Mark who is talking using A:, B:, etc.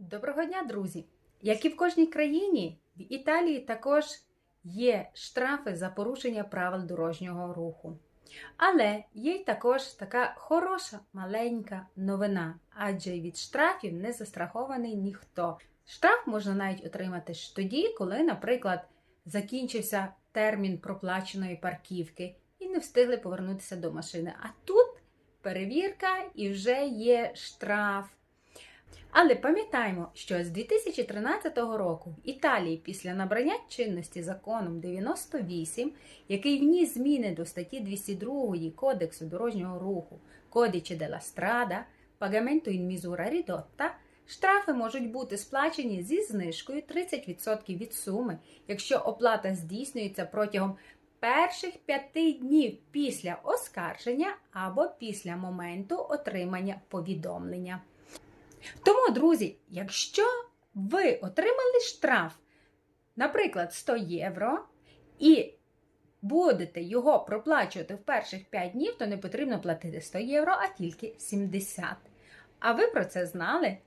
A: Доброго дня, друзі! Як і в кожній країні, в Італії також є штрафи за порушення правил дорожнього руху. Але є й також така хороша маленька новина, адже від штрафів не застрахований ніхто. Штраф можна навіть отримати ж тоді, коли, наприклад, закінчився термін проплаченої парківки і не встигли повернутися до машини. А тут перевірка і вже є штраф. Але пам'ятаємо, що з 2013 року в Італії після набрання чинності законом 98, який вніс зміни до статті 202 Кодексу дорожнього руху Кодиче della Strada, pagamento in misura ridotta, штрафи можуть бути сплачені зі знижкою 30% від суми, якщо оплата здійснюється протягом перших п'яти днів після оскарження або після моменту отримання повідомлення. Тому, друзі, якщо ви отримали штраф, наприклад, 100 євро, і будете його проплачувати в перших 5 днів, то не потрібно платити 100 євро, а тільки 70. А ви про це знали?